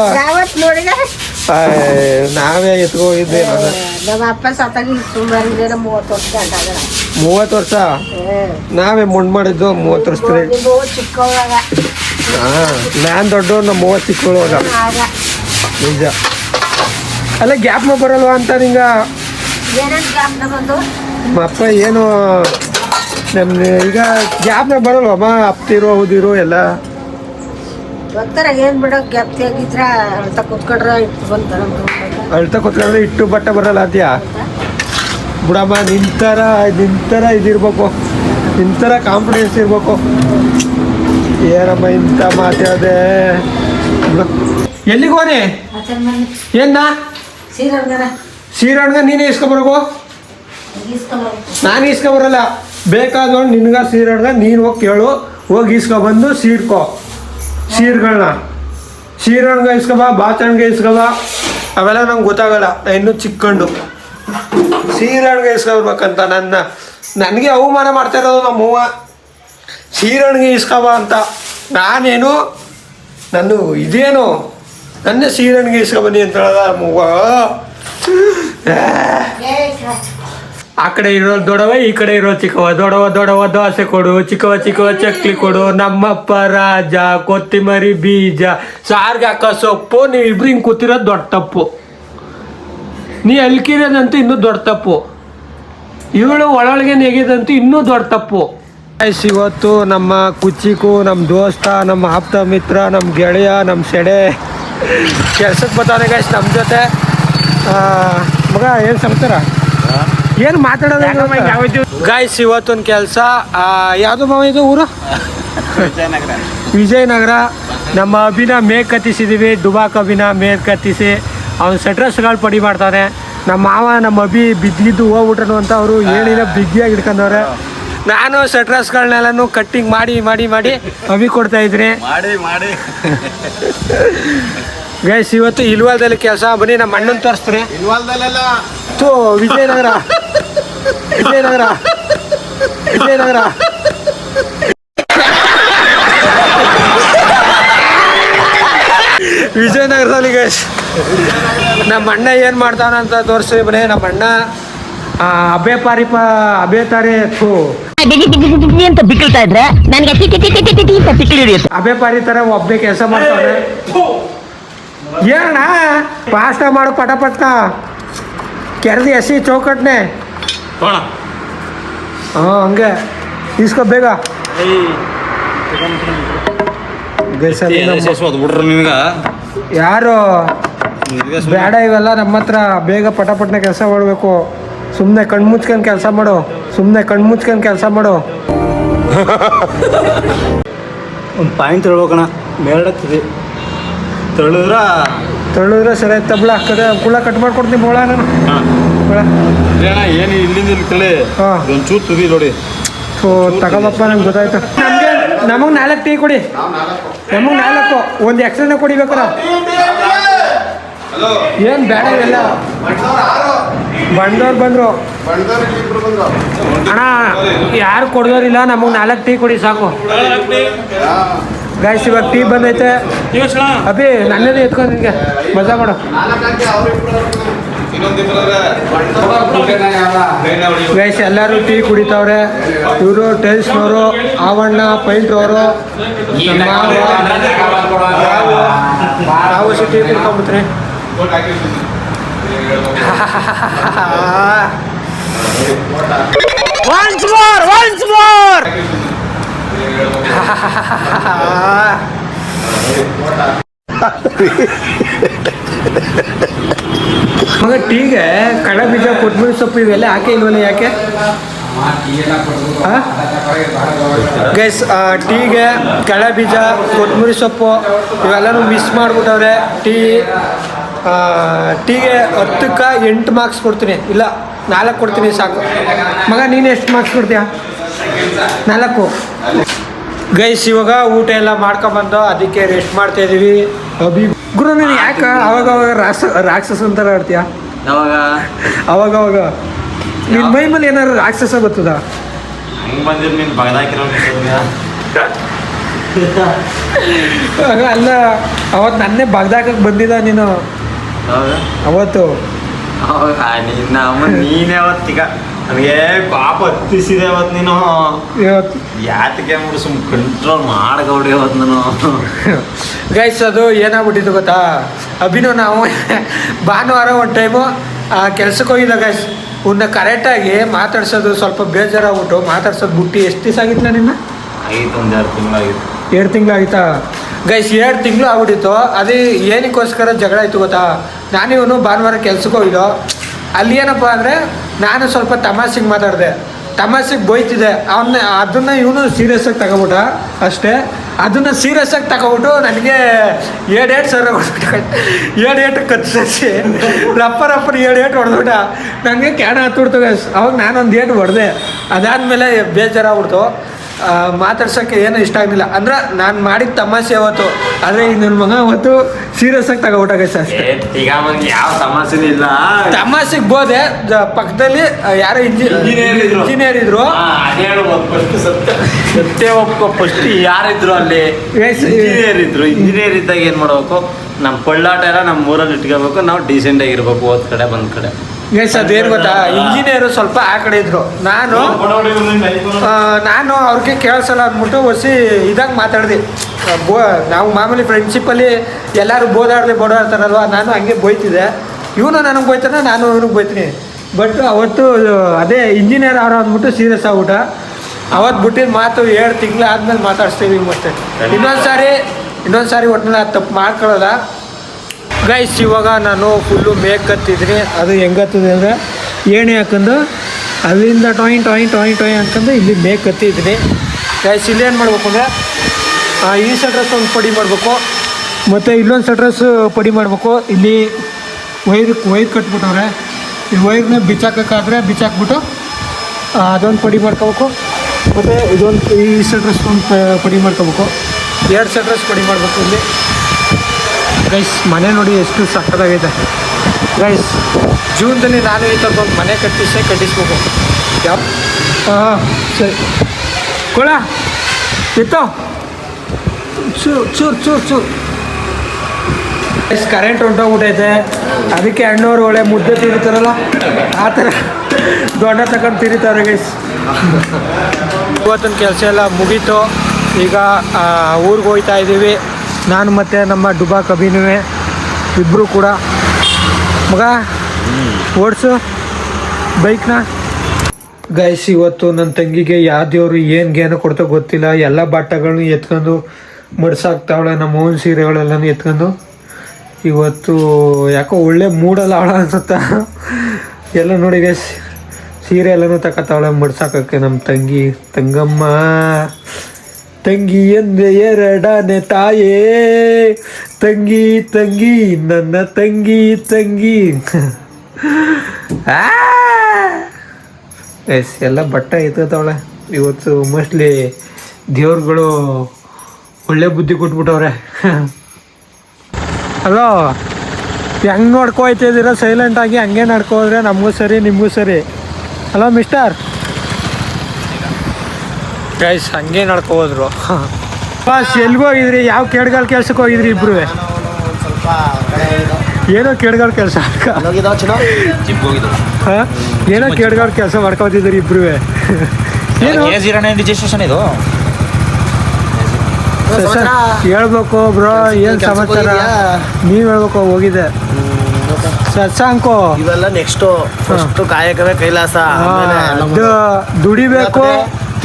ನಾವೇ ಎತ್ಕೋಗಿದ್ದೆ ನಾನು ನಮ್ಮ ಅಪ್ಪ ಸತ್ತಾಗಿ ಸುಮಾರು ಜನ ಮೂವತ್ತು ವರ್ಷ ಮೂವತ್ತು ವರ್ಷ? ನಾವೇ ಮುಂಡ್ ಮಾಡಿದ್ದು ಮೂವತ್ತು ಚಿಕ್ಕವಾಗ. ಹಾಂ ನಾನು ದೊಡ್ಡವ್ರು ನಮ್ಮ ಮೂವತ್ತು ಚಿಕ್ಕವಾಗ. ನಿಜ. ಅಲ್ಲ ಗ್ಯಾಪ್ನ ಬರಲ್ವಾ ಅಂತ ನಿಂಗ? ಅಪ್ಪ ಏನು ನಮ್ಮ ಈಗ ಗ್ಯಾಪ್ನ ಬರಲ್ವಮ್ಮ ಅಪ್ತಿರೋ ಹೌದಿರೋ ಎಲ್ಲ? ಗೊತ್ತಾರ ಏನ್ ಬಿಡೋ ಗ್ಯಾಪ್ ಆಗಿದ್ರ ಅಂತ ಕುತ್ಕೊಂಡ್ರ ಇಟ್ಟು ಬಂತ ನಮ್ಮ ಅಳ್ತಾ ಕೂತ್ಕೊಂಡ್ರೆ ಇಟ್ಟು ಬಟ್ಟೆ ಬರಲ್ಲ ಅಂತೀಯ? ಬಿಡಮ್ಮ ನಿಂತರ ನಿಂತರ ಇದಿರ್ಬೇಕು. ನಿಂತರ ಕಾನ್ಫಿಡೆನ್ಸ್ ಇರ್ಬೇಕು. ಏನಮ್ಮ ಇಂಥ ಮಾತಾಡದೆ ಎಲ್ಲಿಗೆ ಹೋನೆ ಏನ ಸೀರೆ ನೀನೇ ಇಸ್ಕೊಬರ್ಗು? ನಾನು ಇಸ್ಕೊಬರಲ್ಲ. ಬೇಕಾದ್ರು ನಿನ್ಗ ಸೀರಣಗ ನೀನು ಹೋಗಿ ಕೇಳು. ಹೋಗಿ ಇಸ್ಕೊಬಂದು ಸೀರ್ಕೊ. ಸೀರ್ಗಳನ್ನ ಸೀರಣ್ಣ ಇಸ್ಕೊಬ ಬಾಚಣ್ಗೆ ಇಸ್ಕೊಬ. ಅವೆಲ್ಲ ನಂಗೆ ಗೊತ್ತಾಗಲ್ಲ. ಇನ್ನು ಚಿಕ್ಕಂಡು. ಸೀರಣ್ಗೆ ಇಸ್ಕೊಬರ್ಬೇಕಂತ ನನ್ನ, ನನಗೆ ಅವಮಾನ ಮಾಡ್ತಾ ಇರೋದು ನಮ್ಮ ಅವ್ವ. ಸೀರಣಗೆ ಇಸ್ಕೊಬ ಅಂತ. ನಾನೇನು ನನ್ನ ಇದೇನು? ನನ್ನ ಸೀರಣ್ಗೆ ಇಸ್ಕೊಬನ್ನಿ ಅಂತ ಹೇಳದ ನಮ್ಮವ್ವ ಆ ಕಡೆ ಇರೋ ದೊಡವ, ಈ ಕಡೆ ಇರೋ ಚಿಕ್ಕವ. ದೊಡವ ದೊಡವ, ದೋಸೆ ಕೊಡು. ಚಿಕ್ಕವ ಚಿಕ್ಕವ, ಚಕ್ಲಿ ಕೊಡು. ನಮ್ಮಪ್ಪ ರಾಜ, ಕೊತ್ತಿಮರಿ ಬೀಜ. ಸಾರ್ಗ ಸೊಪ್ಪು, ನೀವು ಇಬ್ರು ಹಿಂಗೆ ಕೂತಿರೋದು ದೊಡ್ಡ ತಪ್ಪು. ನೀ ಅಲ್ಕಿರೋದಂತೂ ಇನ್ನೂ ದೊಡ್ಡ ತಪ್ಪು. ಇವಳು ಒಳೊಳಗೆ ನೆಗೆದಂತೂ ಇನ್ನೂ ದೊಡ್ಡ ತಪ್ಪು. ಇವತ್ತು ನಮ್ಮ ಕುಚಿಕು ನಮ್ಮ ದೋಸ್ತ, ನಮ್ಮ ಆಪ್ತ ಮಿತ್ರ ನಮ್ಮ ಗೆಳೆಯ ನಮ್ಮ ಸೆಡೆ ಕೆಲ್ಸಕ್ಕೆ ಬರ್ತಾನೆ ಗೈಸ್ ನಮ್ಮ ಜೊತೆ. ಮಗ, ಏನು ಸಮಾಚಾರ? ಏನು ಮಾತಾಡೋದು ಗಾಯ್ಸ್ ಇವತ್ತೊಂದು ಕೆಲಸ ಯಾವುದು ಮಾವ ಇದು ಊರು? ವಿಜಯನಗರ. ನಮ್ಮ ಅಭಿನ ಮೇಕ್ ಕತ್ತಿಸಿದ್ದೀವಿ ದುಬಾಕ್ ಅಭಿನ ಮೇಕ್ ಕತ್ತಿಸಿ. ಅವ್ನು ಸೆಟ್ರಸ್ಗಳು ಪಡಿ ಮಾಡ್ತಾನೆ. ನಮ್ಮ ಮಾವ ನಮ್ಮ ಅಭಿ ಬಿದ್ದಿದ್ದು ಹೋಗ್ಬಿಟ್ರನು ಅಂತ ಅವರು ಏನಿಲ್ಲ ಬಿಗ್ಗಿಯಾಗಿ ಇಟ್ಕೊಂಡವ್ರೆ ನಾನು ಸೆಟ್ರಸ್ಗಳನ್ನೆಲ್ಲನು ಕಟ್ಟಿಂಗ್ ಮಾಡಿ ಮಾಡಿ ಮಾಡಿ ಅಭಿ ಕೊಡ್ತಾ ಇದ್ರಿ. ಮಾಡಿ ಮಾಡಿ. ಗೈಸ್ ಇವತ್ತು ಇಲ್ವಾಲ್ದಲ್ಲಿ ಕೆಲಸ. ಬನ್ನಿ ನಮ್ಮ ಅಣ್ಣನ ತೋರಿಸ್ತೀನಿ ಇಲ್ವಲ್ದಲ್ಲೆಲ್ಲ ಥೂ ವಿಜಯನಗರ. ವಿಜಯನಗರ. ವಿಜಯನಗರ. ವಿಜಯನಗರದಲ್ಲಿ ಗೈಸ್ ನಮ್ಮ ಅಣ್ಣ ಏನು ಮಾಡ್ತಾನಂತ ತೋರಿಸಿ ಬನ್ನಿ ನಮ್ಮ ಅಣ್ಣ ಅಭಯ ಅಬೆ ಪಾರಿಪ ಅಬೆ ತಾರೆ ಥೂ. ಅಂತ ಬಿಕ್ಕಳ್ತಾ ಇದ್ರೆ ನನಗೆ ಅಂತ ಬಿಕ್ಕಳು ಹಿಡಿಯುತ್ತೆ ಪಾರಿ ಥರ ಒಬ್ಬೆ ಕೆಲಸ ಮಾಡ್ತಾನೆ ಏನಣ್ಣ ಪಾಸ್ಟ ಮಾಡು ಪಟ ಪಟ್ಕ ಕೆರೆದು ಎಸಿ ಚೌಕಟ್ನೆ. ಹಾಂ ಹಂಗೆ. ಇಸ್ಕೊ ಬೇಗ. ಬಿಡ್ರಿ ಯಾರು? ಬೇಡ ಇವೆಲ್ಲ ನಮ್ಮ ಹತ್ರ. ಬೇಗ ಪಟ ಪಟ್ನೆ ಕೆಲಸ ಮಾಡಬೇಕು. ಸುಮ್ಮನೆ ಕಣ್ಮುಚ್ಕೊಂಡು ಕೆಲಸ ಮಾಡು. ಸುಮ್ಮನೆ ಕಣ್ಮುಚ್ಕೊಂಡು ಕೆಲಸ ಮಾಡು. ಒಂದು ಪಾಯಿಂಟ್ ಹೇಳ್ಬೇಕಣ್ಣ. ಮೇಲ್ಡತ್ತಿದೆ ತಳ್ಳಿದ್ರ ತಳ್ಳಿದ್ರೆ ಸರಿ ಆಯ್ತು ತಬ್ಲ ಕುಳ್ಳ ಕುಳ ಕಟ್ ಮಾಡ್ಕೊಡ್ತೀನಿ ಬೋಳ ನಾನು. ಅಣ್ಣ ಏನು ಇಲ್ಲಿಂದ ಇಲ್ಲಿ ತಳಿ ಹಾ. ಒಂಚೂರು ತುದಿ ನೋಡಿ. ಓ ತಗೋಬಪ್ಪ ನಂಗೆ ಗೊತ್ತಾಯ್ತು. ನಮಗೆ ನಮಗೆ ನಾಲ್ಕು ಟೀ ಕೊಡಿ. ನಮಗೆ ನಾಲ್ಕು. ಒಂದು ಎಕ್ಸ್ಟ್ರಾನೇ ಕೊಡಿಬೇಕಾರ ಏನು ಬೇಡ ಇಲ್ಲ ಬಂದವ್ರು ಬಂದರು. ಅಣ್ಣ ಯಾರು ಕೊಡೋರಿಲ್ಲ ನಮಗೆ ನಾಲ್ಕು ಟೀ ಕೊಡಿ ಸಾಕು. ಗಾಯ್ಸ್ ಇವಾಗ ಟೀ ಬಂದೈತೆ. ಅಭಿ ನನ್ನೇ ಎತ್ಕೊಂಡು ನಿಮಗೆ ಮಜಾ ಮಾಡು. ಗೈಸ್ ಎಲ್ಲರೂ ಟೀ ಕುಡಿತಾವ್ರೆ. ಇವರು ಟೈಲ್ಸ್ನವರು ಆವಣ್ಣ ಪೈಂಟ್ರವರು ನಾವು ಟೀ ಕುಡ್ಕೊಂಬಿಟ್ರಿ Once more, once ಮೋರ್ ಮಗ, ಟೀಗೆ ಕಡ ಬೀಜ ಕೊತ್ತಂಬರಿ ಸೊಪ್ಪು ಇವೆಲ್ಲ ಯಾಕೆ ಇಲ್ವಲ್ಲ ಯಾಕೆ? ಗೈಸ್ ಟೀಗೆ ಕಳೆ ಬೀಜ ಕೊತ್ತಂಬರಿ ಸೊಪ್ಪು ಇವೆಲ್ಲನೂ ಮಿಸ್ ಮಾಡಿಬಿಟ್ಟವ್ರೆ. ಟೀ ಟೀಗೆ ಹತ್ತಕ್ಕೆ ಎಂಟು ಮಾರ್ಕ್ಸ್ ಕೊಡ್ತೀನಿ. ಇಲ್ಲ, ನಾಲ್ಕು ಕೊಡ್ತೀನಿ ಸಾಕು. ಮಗ, ನೀನು ಎಷ್ಟು ಮಾರ್ಕ್ಸ್ ಕೊಡ್ತೀಯ? ನಾಲ್ಕು. ಗೈಸ್ ಇವಾಗ ಊಟ ಎಲ್ಲ ಮಾಡ್ಕೊಂಬಂದು ಅದಕ್ಕೆ ರೆಸ್ಟ್ ಮಾಡ್ತಾ ಇದೀವಿ. ಅಭಿ ಗುರು ನೀನು ಯಾಕೆ ಅವಾಗ ಅವಾಗ ರಾಕ್ಷ ರಾಕ್ಷಸ ಅಂತಾರ ಆಡ್ತೀಯ? ಅವಾಗ ಅವಾಗ ಅವಾಗ ನಿನ್ ಮೈ ಮೇಲೆ ಏನಾದ್ರು ರಾಕ್ಷಸ ಬರ್ತದ? ಅಲ್ಲ ಅವತ್ತು ನನ್ನೇ ಬಗ್ದಾಕ ಬಂದಿದ ನೀನು. ಅವತ್ತು. ನೀನೇ ಅವತ್ತೀಗ ನನಗೆ ಪಾಪ ಹತ್ತಿಸಿದೆ ಅವತ್ತು ನೀನು. ಇವತ್ತು? ಯಾತಕ್ಕೆ ಮುಡು ಸುಮ್ ಕಂಟ್ರೋಲ್ ಮಾಡ್ಕೊಡಿ ಅವತ್ತು ನಾನು. ಗೈಸ್ ಅದು ಏನಾಗ್ಬಿಟ್ಟಿತ್ತು ಗೊತ್ತಾ? ಅಭಿನವ್ ನಾವು ಭಾನುವಾರ ಒಂದು ಟೈಮು ಕೆಲ್ಸಕ್ಕೆ ಹೋಗಿದ್ದ ಗೈಸ್ ಉನ್ನ ಕರೆಕ್ಟಾಗಿ ಮಾತಾಡ್ಸೋದು ಸ್ವಲ್ಪ ಬೇಜಾರಾಗ್ಬಿಟ್ಟು ಮಾತಾಡ್ಸೋದು ಬುಟ್ಟಿ ಎಷ್ಟು ದಿವಸ ಆಗಿತ್ತು ನಿನ್ನ? ಐದು ಒಂದು ಎರಡು ತಿಂಗಳಾಗಿತ್ತು. ಎರಡು ತಿಂಗಳು ಆಯ್ತಾ ಗೈಸ್ ಎರಡು ತಿಂಗಳು ಆಗ್ಬಿಟ್ಟಿತ್ತು. ಅದೇ ಏನಕ್ಕೋಸ್ಕರ ಜಗಳ ಆಯಿತು ಗೊತ್ತಾ? ನಾನು ಇವನು ಭಾನುವಾರ ಕೆಲ್ಸಕ್ಕೆ ಹೋಗಿದ್ದೋ. ಅಲ್ಲಿ ಏನಪ್ಪ ಅಂದರೆ, ನಾನು ಸ್ವಲ್ಪ ತಮಾಷೆಗೆ ಮಾತಾಡಿದೆ. ತಮಾಷೆಗೆ ಬೋಯ್ತಿದೆ ಅವನ್ನ ಅದನ್ನು ಇವನು ಸೀರಿಯಸ್ ಆಗಿ ತಗೊಬಿಟ್ಟ ಅಷ್ಟೇ. ಅದನ್ನು ಸೀರಿಯಸ್ ಆಗಿ ತಗೊಬಿಟ್ಟು ನನಗೆ ಏಳು ಏಟು ಸಾವಿರ ಕೊಟ್ಬಿಟ್ಟ. ಏಳು ಏಟು ಕತ್ತಿಸಿ ರಪ್ಪ ರಪ್ಪರ ಏಳು ಏಟು ಹೊಡೆದ್ಬಿಟ್ಟ. ನನಗೆ ಕ್ಯಾಣ ಹತ್ಬಿಡ್ತು ಅವಾಗ ನಾನೊಂದು ಏಟು ಹೊಡೆದೆ. ಅದಾದಮೇಲೆ ಬೇಜಾರಾಗ್ಬಿಡ್ತು. ಮಾತಾಡ್ಸೋಕ್ಕೆ ಏನೂ ಇಷ್ಟ ಆಗಲಿಲ್ಲ. ಅಂದ್ರೆ ನಾನು ಮಾಡಿದ ತಮಾಷೆ ಅವತ್ತು. ಆದರೆ ಈಗ ನನ್ನ ಮಗ ಅವತ್ತು ಸೀರಿಯಸ್ ಆಗಿ ತಗೋಬಿಟ್ಟಾಗ ಸರ್. ಈಗ ಅವನಿಗೆ ಯಾವ ತಮಾಷೆ ಇಲ್ಲ. ತಮಾಷೆಗೆ ಬೋದೆ. ಪಕ್ಕದಲ್ಲಿ ಯಾರೋ ಇಂಜಿನಿಯರ್ ಇದ್ರು. ಇಂಜಿನಿಯರ್ ಇದ್ರು. ಸತ್ಯ. ಒಪ್ಕೊ ಫಸ್ಟ್ ಯಾರಿದ್ರು ಅಲ್ಲಿ? ಇಂಜಿನಿಯರ್ ಇದ್ರು. ಇಂಜಿನಿಯರ್ ಇದ್ದಾಗ ಏನ್ ಮಾಡ್ಬೇಕು? ನಮ್ಮ ಪಳ್ಳಾಟ ಎಲ್ಲ ನಮ್ಮ ಊರಲ್ಲಿ ಇಟ್ಕೋಬೇಕು. ನಾವು ಡೀಸೆಂಟ್ ಆಗಿರ್ಬೇಕು ಹೋದ್ ಕಡೆ ಬಂದ ಕಡೆ. ಗೈಸ್ ಅದೇನು ಗೊತ್ತಾ? ಇಂಜಿನಿಯರು ಸ್ವಲ್ಪ ಆ ಕಡೆ ಇದ್ರು. ನಾನು ನಾನು ಅವ್ರಿಗೆ ಕೇಳಿಸಲ್ಲ ಅಂದ್ಬಿಟ್ಟು ಒಸಿ ಇದಾಗ ಮಾತಾಡ್ದೆ. ಬೋ ನಾವು ಮಾಮೂಲಿ ಫ್ರೆಂಡ್ಶಿಪ್ಪಲ್ಲಿ ಎಲ್ಲರೂ ಬೋದಾಡ್ದೆ ಬೋಡಾಡ್ತಾರಲ್ವ ನಾನು ಹಂಗೆ ಬೋಯ್ತಿದ್ದೆ. ಇವನು ನನಗೆ ಬೋಯ್ತಾನೆ ನಾನು ಇವನಿಗೆ ಬೋಯ್ತೀನಿ. ಬಟ್ ಅವತ್ತು ಅದೇ ಇಂಜಿನಿಯರ್ ಅವ್ರು ಅಂದ್ಬಿಟ್ಟು ಸೀರಿಯಸ್ ಆಗ್ಬಿಟ್ಟ. ಅವತ್ತು ಬಿಟ್ಟಿದ ಮಾತು ಏಳು ತಿಂಗಳು ಆದ್ಮೇಲೆ ಮಾತಾಡಿಸ್ತೀವಿ ಮತ್ತೆ. ಇನ್ನೊಂದು ಸಾರಿ ಇನ್ನೊಂದು ಸಾರಿ ಒಟ್ಟಿನ ತಪ್ಪು ಮಾಡ್ಕೊಳ್ಳೋಲ್ಲ. ಗೈಸ್ ಇವಾಗ ನಾನು ಫುಲ್ಲು ಮೇಕ್ ಕತ್ತಿದ್ದೀನಿ ಅದು ಹೆಂಗತ್ತದೆ ಅಂದರೆ, ಏಣಿ ಹಾಕೊಂಡು ಅಲ್ಲಿಂದ ಟಾಯ್ ಟಾಯ್ ಟಾಯ್ ಟಾಯ್ ಅಂತಂದು ಇಲ್ಲಿ ಮೇಕ್ ಕತ್ತಿದ್ದೀನಿ ಗೈಸ್ ಏನು ಮಾಡ್ಬೇಕು ಅಂದರೆ ಈ ಸಟ್ರಸ್ ಒಂದು ಪಡಿ ಮಾಡಬೇಕು. ಮತ್ತು ಇಲ್ಲೊಂದು ಸಟ್ರಸ್ ಪಡಿ ಮಾಡಬೇಕು. ಇಲ್ಲಿ ವೈರ್ ವೈರ್ ಕಟ್ಬಿಟ್ಟವ್ರೆ. ಈ ವೈರ್ನ ಬಿಚ್ಚಾಕೋಕ್ಕಾದ್ರೆ ಬಿಚ್ಚಾಕ್ಬಿಟ್ಟು ಅದೊಂದು ಪಡಿ ಮಾಡ್ಕೋಬೇಕು. ಮತ್ತು ಇದೊಂದು ಈ ಸಟ್ರಸ್ ಒಂದು ಪಡಿ ಮಾಡ್ಕೋಬೇಕು. ಎರಡು ಸಟ್ರಸ್ ಪಡಿ ಮಾಡಬೇಕು ಇಲ್ಲಿ. ಗೈಸ್ ಮನೆ ನೋಡಿ ಎಷ್ಟು ಸಕ್ಕದಾಗಿದೆ ಗೈಸ್ ಜೂನ್ದಲ್ಲಿ ನಾನು ಈ ಥರದ್ದು ಒಂದು ಮನೆ ಕಟ್ಟಿಸೇ ಕಟ್ಟಿಸ್ಬೇಕು. ಯಾವ ಹಾಂ ಸರಿ. ಕೊಳ ಇತ್ತು ಚೂರು ಚೂರು ಚೂರು ಚೂರು. ಗೈಸ್ ಕರೆಂಟ್ ಹೊಂಟೋಗ್ಬಿಟ್ಟೈತೆ ಅದಕ್ಕೆ ಅಣ್ಣವ್ರು ಒಳ್ಳೆ ಮುದ್ದೆ ತಿರುತ್ತಾರಲ್ಲ ಆ ಥರ ದೊಡ್ಡ ತಗೊಂಡು ತಿರುತ್ತಾರೆ ಗೈಸ್ ಇವತ್ತಿನ ಕೆಲಸ ಎಲ್ಲ ಮುಗೀತು. ಈಗ ಊರಿಗೆ ಹೋಗ್ತಾ ಇದ್ದೀವಿ. ನಾನು ಮತ್ತು ನಮ್ಮ ಡುಬಾ ಕಬೀನುವೆ ಇಬ್ಬರು ಕೂಡ. ಮಗ, ಓಡಿಸು. ಬೈಕ್ನ. ಗೈಸ್, ಇವತ್ತು ನನ್ನ ತಂಗಿಗೆ ಯಾವ ದೇವರು ಏನು ಗೇನು ಕೊಡ್ತಾ ಗೊತ್ತಿಲ್ಲ. ಎಲ್ಲ ಬಟ್ಟೆಗಳನ್ನ ಎತ್ಕೊಂಡು ಮಡ್ಸಾಕ್ತಾವಳೆ, ನಮ್ಮ ಓನ್ ಸೀರೆಗಳೆಲ್ಲನೂ ಎತ್ಕೊಂಡು. ಇವತ್ತು ಯಾಕೋ ಒಳ್ಳೆ ಮೂಡಲ್ಲ ಅವಳ ಅನ್ಸುತ್ತಾ. ಎಲ್ಲ ನೋಡಿ ಗೈಸ್, ಸೀರೆ ಎಲ್ಲನೂ ತಗೋತಾವಳೆ ಮಡ್ಸಾಕಕ್ಕೆ ನಮ್ಮ ತಂಗಿ. ತಂಗಮ್ಮ. ತಂಗಿ ಎಂದೆ ಎರಡನೇ ತಾಯೇ. ತಂಗಿ ತಂಗಿ, ನನ್ನ ತಂಗಿ ತಂಗಿ. ಎಸ್, ಎಲ್ಲ ಬಟ್ಟೆ ಎತ್ತವಳೆ ಇವತ್ತು ಮೋಸ್ಟ್ಲಿ ದೇವ್ರುಗಳು ಒಳ್ಳೆ ಬುದ್ಧಿ ಕೊಟ್ಬಿಟ್ಟವ್ರೆ. ಹಲೋ ಹೆಂಗೆ ಸೈಲೆಂಟ್ ಆಗಿ ಹಂಗೆ ನಡ್ಕೋದ್ರೆ ನಮಗೂ ಸರಿ, ನಿಮಗೂ ಸರಿ. ಹಲೋ ಮಿಸ್ಟರ್ ಗೈಸ್ ಹಂಗೆ ನಡ್ಕೋದ್ರು. ಬಸ್ ಎಲ್ಗೂ ಹೋಗಿದ್ರಿ? ಯಾವ ಕೆಡ್ಗಾಲ್ ಕೆಲ್ಸಕ್ಕೆ ಹೋಗಿದ್ರಿ ಇಬ್ರು? ಏನೋ ಕೆಡ್ಗಾಲ್ ಕೆಲಸ ಏನೋ ಕೇಡ್ಗಾಲ್ ಕೆಲಸ ಮಾಡ್ಕೊತಿದ್ರಿ ಇಬ್ರು? ಏನು? ರಿಜಿಸ್ಟ್ರೇಷನ್ ಇದು. ಸರ್, ಹೇಳ್ಬೇಕು ಬ್ರೋ ಏನ್ ಸಮಾಚಾರ? ನೀವ್ ಹೇಳ್ಬೇಕು ಹೋಗಿದೆ. ಸತ್ಸಾಂಕೋ ಇವೆಲ್ಲ ನೆಕ್ಸ್ಟ್ ಫಸ್ಟ್ ಕಾಯಕವೇ ಕೈಲಾಸ. ದುಡಿಬೇಕು.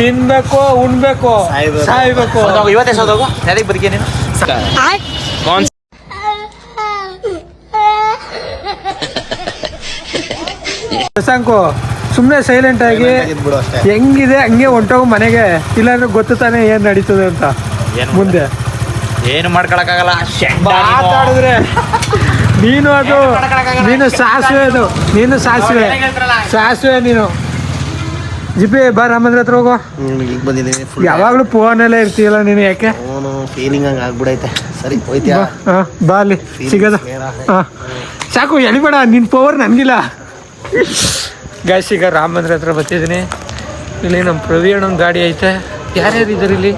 ತಿನ್ಬೇಕು ಉಣ್ಬೇಕು ಸಾಯ್ಬೇಕು. ಇವತ್ತೇ ಸೋದೋಗು ಯಾರಿಗೆ ಬದುಕಿ ನೀನು. ಶಶಾಂಕು ಸುಮ್ಮನೆ ಸೈಲೆಂಟ್ ಆಗಿ ಹೆಂಗಿದೆ? ಹಂಗೆ ಹೊಂಟೋಗು ಮನೆಗೆ. ಇಲ್ಲಾಂದ್ರೆ ಗೊತ್ತು ತಾನೇ ಏನ್ ನಡೀತದೆ ಅಂತ. ಮುಂದೆ. ಏನು ಮಾಡ್ಕೊಳಕ್ಕಾಗಲ್ಲ. ಮಾತಾಡಿದ್ರೆ ನೀನು ಅದು ನೀನು ಸಾಸಿವೆ ಅದು. ನೀನು ಸಾಸಿವೆ. ಸಾಸಿವೆ ನೀನು. ಜಿಪಿ ಬಾ ರಾಮಂದ್ರ ಹತ್ರ ಹೋಗೋ. ಈಗ ಬಂದಿದ್ದೀನಿ ಫುಲ್ ಯಾವಾಗಲೂ ಫೋನಲ್ಲೇ ಇರ್ತೀಯಲ್ಲ ನೀನು ಯಾಕೆ? ಫೋನು ಫೀಲಿಂಗ್ ಹಂಗೆ ಆಗ್ಬಿಡೈತೆ. ಸರಿ ಹೋಯ್ತ್ಯಾ? ಬಾ ಬಾ ಅಲ್ಲಿ ಸಿಗದ. ಹಾ. ಸಾಕು ಎಳಿಬೇಡ ನಿನ್ನ ಪವರ್ ನನಗಿಲ್ಲ. ಗ್ಯಾಸ್ ಈಗ ರಾಮಂದ್ರ ಮಂದಿರ ಹತ್ರ ಬರ್ತಿದ್ದೀನಿ. ಇಲ್ಲಿ ನಮ್ಮ ಪ್ರವೀಣ್ ಗಾಡಿ ಐತೆ. ಯಾರ್ಯಾರು ಇದ್ದಾರೆ ಇಲ್ಲಿ?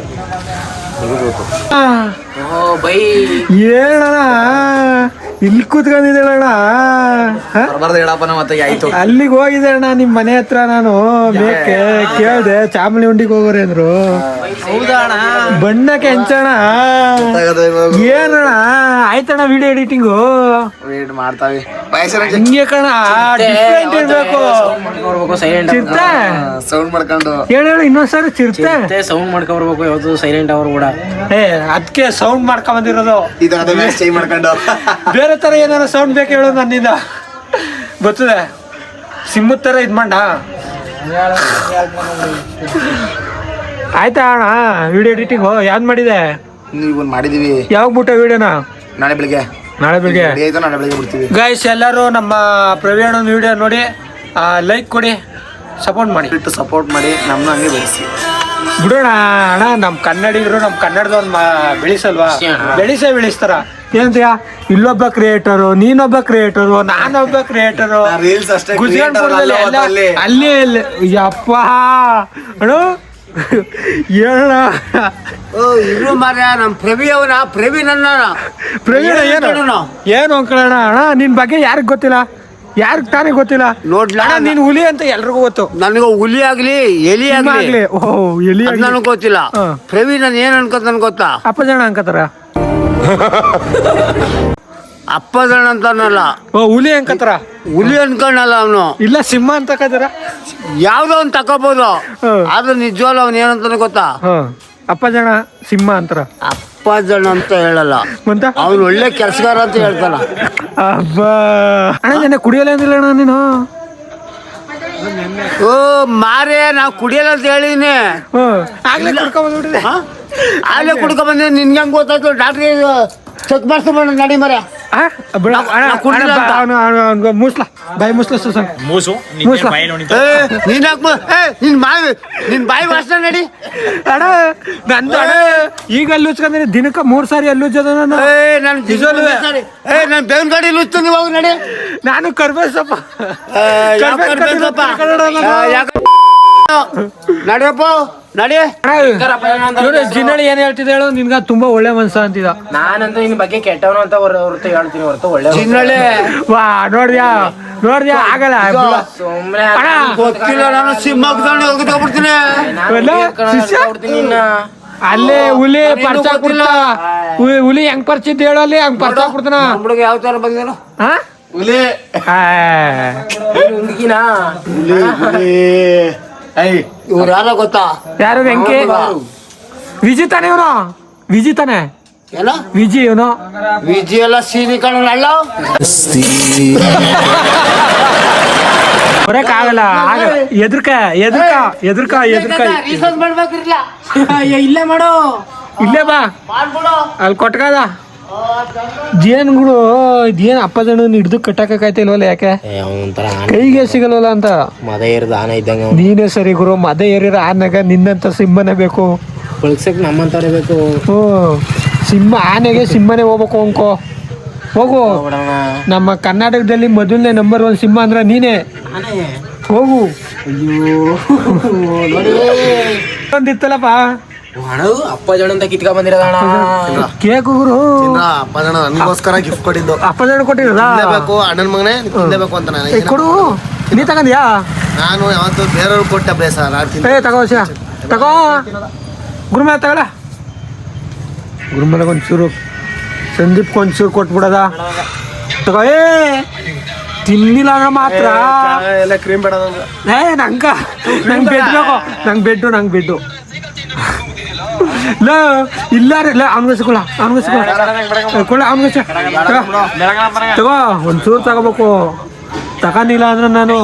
ಏನಣ್ಣ ಇಲ್ಲಿ ಕೂತ್ಕೊಂಡಿದ್ದೇಳಣ್ಣ ಬರ್ಬಾರ್ದು ಹೇಳಪ್ಪನ ಮತ್ತೆ ಆಯ್ತು. ಅಲ್ಲಿಗೆ ಹೋಗಿದ್ದೆ ಅಣ್ಣ ನಿಮ್ಮ ಮನೆ ಹತ್ರ ನಾನು ಬೇಕೆ ಕೇಳ್ದೆ ಚಾಮಲಿ ಉಂಡಿಗೆ ಹೋಗೋರೆ ಅಂದ್ರು. ಬಣ್ಣಕ್ಕೆ ಹೆಂಚಣ ಏನಣ್ಣ ಆಯ್ತಣ್ಣ ವಿಡಿಯೋ ಎಡಿಟಿಂಗು ವೇಟ್ ಮಾಡ್ತಾವೆ. ಹಿಂಗೆ ಕಣ ಡಿಫ್ರೆಂಟ್ ಇರ್ಬೇಕು ನೋಡ್ಬೇಕು ಸೈಲೆಂಟ್ ಚಿರ್ತೆ ಸೌಂಡ್ ಮಾಡ್ಕೊಂಡು. ಹೇಳ ಇನ್ನೊಂದ್ಸರಿ ಚಿರ್ತೆ ಸೌಂಡ್ ಮಾಡ್ಕೊಬರ್ಬೇಕು ಯಾವ್ದು ಸೈಲೆಂಟ್ ಅವ್ರು ಕೂಡ. ಏ ಅದಕ್ಕೆ ಸೌಂಡ್ ಮಾಡ್ಕೊಂಡ್ ಬಂದಿರೋದು. ಇದು ಚೇಂಜ್ ಮಾಡ್ಕೊಂಡು. ಬೇರೆ ತರ ಏನಾರ ಸೌಂಡ್ ಬೇಕು ಹೇಳೋದು ನನ್ನಿಂದ. ಗೊತ್ತದೆ? ಸಿಂಹದ ತರ ಇದು ಮಾಡ. ಆಯ್ತಾ ಅಣ್ಣ? ವಿಡಿಯೋ ಎಡಿಟಿಂಗ್ ಯಾವ್ದು ಮಾಡಿದೆ? ನೀವು ಮಾಡಿದೀವಿ. ಯಾವಾಗ ಬಿಟ್ಟ ವಿಡಿಯೋನ ನಾಳೆ ಬೆಳಿಗ್ಗೆ. ನಾಳೆ ಬೆಳಿಗ್ಗೆ? ನಾಳೆ ಬೆಳಿಗ್ಗೆ ಬಿಡ್ತೀವಿ. ಗೈಸ್ ಎಲ್ಲರೂ ನಮ್ಮ ಪ್ರವೀಣ್ ವಿಡಿಯೋ ನೋಡಿ ಲೈಕ್ ಕೊಡಿ ಸಪೋರ್ಟ್ ಮಾಡಿ. ಬಿಟ್ಟು ಸಪೋರ್ಟ್ ಮಾಡಿ ನಮ್ಮನ್ನ ಹಂಗೆ ಬೆಳೆಸಿ. ಬಿಡೋಣ ಅಣ್ಣ ನಮ್ಮ ಕನ್ನಡಿಗರು ನಮ್ಮ ಕನ್ನಡದವ್ರು ಮಾ ಬೆಳೆಸಲ್ವಾ? ಬೆಳೆಸೇ ಬೆಳೆಸ್ತಾರ. ಏನಂತೀಯ ಇಲ್ಲೊಬ್ಬ ಕ್ರಿಯೇಟರು ನೀನೊಬ್ಬ ಕ್ರಿಯೇಟರು ನಾನೊಬ್ಬ ಕ್ರಿಯೇಟರು ರೀಲ್ಸ್ ಅಷ್ಟೇ ಅಲ್ಲಿ ಇಲ್ಲಿ. ಯಪ್ಪ. ಅಣ್ಣ. ಓ ಇವ್ರು ಮಾರ್ಯ ನಮ್ಮ ಪ್ರವಿ ಅವನ ಪ್ರವೀಣ್ ಅನ್ನ ಪ್ರವೀಣ ಏನು ಏನು? ಅಂಕಳಣ್ಣ ಅಣ್ಣ? ನಿನ್ ಬಗ್ಗೆ ಯಾರಿಗ್ ಗೊತ್ತಿಲ್ಲ? ಯಾರಿಗ್ ತಾನೇ ಗೊತ್ತಿಲ್ಲ? ನೋಡ್ಲ ಅಣ್ಣ ನೀನ್ ಹುಲಿ ಅಂತ ಎಲ್ರಿಗೂ ಗೊತ್ತು. ನನಗೆ ಹುಲಿ ಆಗ್ಲಿ ಎಲಿ ಆಗ್ಲಿ. ಆಗ್ಲಿ. ಓ ಎಲಿ ನನಗೆ ಗೊತ್ತಿಲ್ಲ. ಪ್ರವೀಣ್ ನಾನು ಏನ್ ಅನ್ಕೋತ ನನ್ಗೆ ಗೊತ್ತಾ? ಅಪ್ಪ ಜನ ಅನ್ಕತಾರ ಅಪ್ಪದಣ್ಣ ಅಂತಾನಲ್ಲ. ಓ ಹುಲಿ ಅನ್ಕತಾರ? ಹುಲಿ ಅನ್ಕೊಂಡಲ್ಲ ಅವನು. ಇಲ್ಲ ಸಿಂಹ ಅಂತ ಕದರ ಯಾವ್ದೋ ಅವ್ನು ತಕೋಬಹುದು. ಆದ್ರೆ ನಿಜವಾಗ್ಲೂ ಅವ್ನು ಏನಂತ ಗೊತ್ತಾ? ಅಪ್ಪ ಜನ ಸಿಂಹ ಅಂತಾರ? ಅಪ್ಪದಣ್ಣ ಅಂತ ಹೇಳಲ್ಲ. ಅಂತ ಅವ್ನು ಒಳ್ಳೆ ಕೆಲಸಗಾರ ಅಂತ ಹೇಳ್ತಾನ. ಅಬ್ಬಾ. ಅಣ್ಣ ನೆನ್ನೆ ಕುಡಿಯಲ್ಲ ಅಂದಿಲ್ಲ ಅಣ್ಣ ನೀನು? ಓ ಮಾರೇ ನಾವು ಕುಡಿಯಲ್ಲ ಅಂತ ಹೇಳಿದೀನಿ. ಆಗ್ಲೇ ಕುಡ್ಕೊಂಡ್ಬಿಟ್ಟಿದೆ ಆಗ್ಲೇ ಕುಡ್ಕೊ ಬಂದೆ ನಿನ್ಗೆ ಹೆಂಗ್ ಗೊತ್ತಾಯ್ತು? ಡಾಕ್ಟ್ರಿ ಚೆಕ್ ಮಾಡಿಸ್ಕೊಂಡ್ ನಡಿ ಮರ. ಮುಸ್ಲ ಬಾಯಿ ಮುಸ್ಲ ಮೂಸು ಮುಸ್ಲ. ನೀನ್ ಏ ಬಾಯಿ ನಿನ್ ಬಾಯಿ ವಾಸನೆ ನಡಿ. ಅಡ ನಂದು ಅಡ ಈಗ ಅಲ್ಲಿ ದಿನಕ್ಕ ದಿನಕ್ಕೆ ಮೂರ್ ಸಾರಿ ಅಲ್ಲಿ ಉಜ್ಜೋದು ನಾನು. ಏ ನಾನು ನಿಜವಾಗ್ಲೂ? ಏ ನಾನು ಬೇವಿನ ಗಾಡಿ ಲುಚ್ಚು ನೀವು ನಡಿ. ನಾನು ಕರ್ಬೇಸಪ್ಪ. ಕನ್ನಡ ಯಾಕ್ ನಡಿಯಪ್ಪ ನಡಿ. ಜಿನ್ನಳಿ ಏನ್ ಹೇಳ್ತಿದ್ದ ಹೇಳು? ನಿನ್ಗ ತುಂಬಾ ಒಳ್ಳೆ ಮನ್ಸ ಅಂತಿದ. ನಾನಂತೂ ನಿನ್ ಬಗ್ಗೆ ಕೆಟ್ಟವನು ಅಂತ ಹೊರ ಹೊರತು ಹೇಳ್ತೀನಿ ಹೊರತು ಒಳ್ಳೆ ಚಿನ್ನಳೆ ವಾ ನೋಡ್ದ್ಯಾ? ನೋಡ್ದ್ಯಾ? ಆಗಲ್ಲ. ಸುಮ್ನೆ ಗೊತ್ತಿಲ್ಲ ನಾನು ಸಿಂಹಕ್ಕೆ ಹೋಗಿ ತಗೊಬಿಡ್ತೀನಿ? ಅಲ್ಲೇ ಹುಲಿ ಪರ್ಚ ಕೊಡ್ತಾ ಹುಲಿ ಹೆಂಗ್ ಪರಿಚಿತ್ ಹೇಳು ಅಲ್ಲಿ ಹಂಗ್ ಪರ್ಚ ಕೊಡ್ತಾನ? ಹುಡುಗ ಯಾವ ತರ ಬಂದೇನು. ಹಾ? ಹುಲಿ. ಹುಡುಗಿನ? ಹುಲಿ. ಇವ್ರು ಯಾರೋ ಗೊತ್ತಾ? ಯಾರು ವೆಂಕಿ? ವಿಜಿ ತಾನೆ ಇವನು? ವಿಜಿ ತಾನೆ? ಏನ? ವಿಜಿ ಇವನು? ವಿಜಿ ಎಲ್ಲ ಸೀನಿ ಕಣ ಅಲ್ಲ? ಬರಕ್ ಆಗಲ್ಲ. ಆಗಲ್ಲ ಎದ್ರಕ ಎದ್ರಕ ಎದ್ರಕ ಎದ್ರಕ. ರೀಸರ್ಚ್ ಮಾಡ್ಬೇಕಿರ್ಲ. ಇಲ್ಲೇ ಮಾಡೋ. ಇಲ್ಲೇ ಬಾ. ಅಲ್ಲಿ ಕೊಟ್ಕದ ಜೇನುಗಳು ಇದೇನು ಜನ ಹಿಡ್ದು ಕಟ್ಟಕ್ಕಾಯ್ತಿಲ್ವಲ್ಲ ಯಾಕೆ? ಒಂಥರ ಕೈಗೆ ಸಿಗಲ್ವಲ್ಲ ಅಂತ? ಮದ ಏರಿದ ಆನೆ ಇದ್ದಂಗ. ನೀನೇ ಸರಿ ಗುರು ಮದ ಏರಿರ ಆನೆಗ ನಿನ್ನಂತ ಸಿಂಹನೇ ಬೇಕು. ಬಳಸಕ್ ನಮ್ಮಂತಾರೆ ಬೇಕು. ಹ್ಞೂ ಸಿಂಹ ಆನೆಗೆ ಸಿಂಹನೇ ಹೋಗ್ಬೇಕು ಅಂಕೋ. ಹೋಗು. ನಮ್ಮ ಕರ್ನಾಟಕದಲ್ಲಿ ಮೊದಲನೇ ನಂಬರ್ ಒನ್ ಸಿಂಹ ಅಂದ್ರೆ ನೀನೇ. ಹೋಗು. ಅಯ್ಯೋ. ಒಂದಿತ್ತಲ್ಲಪ್ಪ? ಅಪ್ಪ ಜನ ಅಂತ ಕಿತ್ಕ ಕೇಕು ಗುರು. ಅಪ್ಪ ಜನ ನನಗೋಸ್ಕರ ಗಿಫ್ಟ್ ಕೊಟ್ಟಿದ್ದು. ಅಪ್ಪದಣ್ಣ ಕೊಟ್ಟಿರದ? ಬೇಕು ಅಣ್ಣನ ಮಗನೇ ತಿನ್ನಬೇಕು ಅಂತ ಏ, ಕೊಡು. ನೀ ತಗಂದ್ಯಾ ನಾನು ಯಾವತ್ತು ಬೇರೆಯವ್ರು ಕೊಟ್ಟ ಅಭ್ಯಾಸ ನಾನು ಏ ತಗೋ ಶಿವ. ತಗೋ. ಗುರುಮ ತಗೊಳ ಗುರುಮೇಲೆ ಒಂಚೂರು ಸಂದೀಪ್ ಒಂಚೂರು ಕೊಟ್ಬಿಡದ? ತಗೋ ಏ ತಿನ್ನಿಲ್ಲ ಅಂದ್ರೆ ಮಾತ್ರ. ಎಲ್ಲ ಕ್ರೀಮ್ ಬೇಡ ಏ ನಂಗ ನಂಗೆ ಬೆಡ್. ನಂಗೆ ಬೆಡ್ಡು ನಂಗೆ ಬೆಡ್ಡು. ಇಲ್ಲ ಇಲ್ಲ ರೀ ಇಲ್ಲ ಅವ್ನಿಗೆ ಅನ್ಗಸ್ಕೊಳ ಅವ್ನಿಗೆ ತಗೋ. ಒಂಚೂರು ತಗೋಬೇಕು. ತಗೊಂಡಿಲ್ಲ ಅಂದ್ರೆ ನಾನು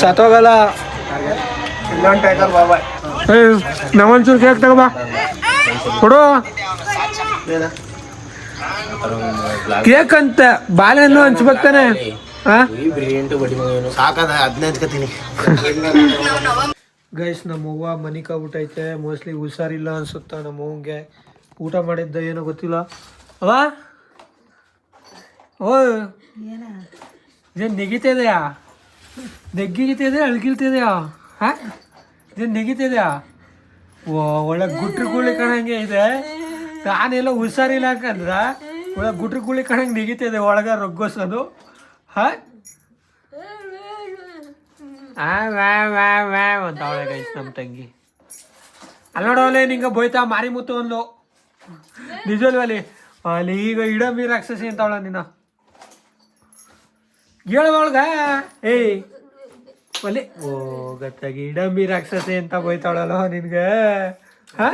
ಸತ್ತೋಗಲ್ಲ. ನಾವು ಒಂಚೂರು ಕೇಕ್ ತಗೋಬಾ. ಕೊಡು. ಕೇಕ್ ಅಂತ ಬಾಳೆಹಣ್ಣು ಹಂಚ್ಬೇಕು ತಾನೆ ಹಾ ಸಾಕದ ಹದಿನೈದು ಹಂಚ್ಕೊತೀನಿ. ಗೈಸ್ ನಮ್ಮವ್ವ ಮನಿಕ ಊಟ ಐತೆ. ಮೋಸ್ಟ್ಲಿ ಹುಷಾರಿಲ್ಲ ಅನ್ಸುತ್ತ ನಮ್ಮ ಊಟ ಮಾಡಿದ್ದ ಏನೋ ಗೊತ್ತಿಲ್ಲ. ಅವ ಓ ಇದೇನು ನೆಗಿತಿದೆಯಾ ನೆಗ್ಗಿಗಿತಿದೆಯಾ ಅಳ್ಗಿಲ್ತಿದೆಯಾ? ಹಾಂ? ಇದೇನು ನೆಗಿತಿದೆಯಾ ಓ ಒಳ್ಳೆ ಗುಟ್ರ ಗುಳಿ ಕಣಂಗೆ ಇದೆ. ನಾನೆಲ್ಲ ಹುಷಾರಿಲ್ಲ ಯಾಕಂದ್ರೆ ಒಳ್ಳೆ ಗುಟ್ರ ಗುಳಿ ಕಣಂಗೆ ನೆಗಿತಿದೆ ಒಳಗ ರೊಗ್ಗೋಸೋದು. ಹಾಂ? ಆ ವ್ಯಾ ವ್ಯಾ ವ್ಯಾ ಅಂತ ಅವಳೆ ಗೈಸ್ ನಮ್ಮ ತಂಗಿ ಅಲ್ಲಿ ನೋಡೋಲೆ ನಿಂಗೆ ಬೋಯ್ತಾ ಮಾರಿ ಮುತ್ತು ಅಂದ್ಲು ನಿಜಲ್ವಲ್ಲಿ ಅಲ್ಲಿ ಈಗ ಇಡಂಬಿ ರಾಕ್ಷಸಿ ಅಂತವಳ ನೀನು ಹೇಳುವಳ್ಗ ಏಯ್ ಒಲೆ ಓ ಗತ್ತಾಗಿ ಇಡಂಬಿ ರಾಕ್ಷಸಿ ಅಂತ ಬೈತಾಳಲ್ಲ ನಿನ್ಗೆ ಹಾ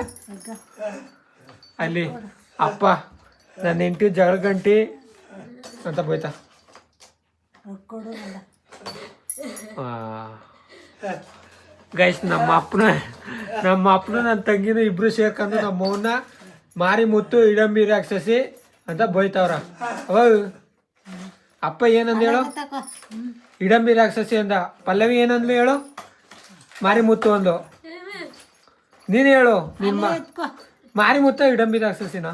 ಅಲ್ಲಿ ಅಪ್ಪ ನನ್ನ ಹೆಂಡತಿ ಜಗಳ ಗಂಟಿ ಅಂತ ಬೋಯ್ತಾ ಗೈಸ್ ನಮ್ಮ ಅಪ್ಪನ ನಮ್ಮ ಅಪ್ಪನ ನನ್ನ ತಂಗಿನ ಇಬ್ರು ಸೇರ್ಕೊಂಡು ನಮ್ಮ ಅವನ್ನ ಮಾರಿ ಮುತ್ತು ಇಡಂಬಿ ರಾಕ್ಷಸಿ ಅಂತ ಬೈತಾವ್ರ. ಅವ ಅಪ್ಪ ಏನಂದ ಹೇಳು? ಇಡಂಬಿ ರಾಕ್ಷಸಿ ಅಂದ. ಪಲ್ಲವಿ ಏನಂದ್ಲು ಹೇಳು? ಮಾರಿ ಮುತ್ತು ಅಂದು. ನೀನು ಹೇಳು ನಿಮ್ಮ ಮಾರಿ ಮುತ್ತ ಇಡಂಬಿ ರಾಕ್ಷಸಿನ.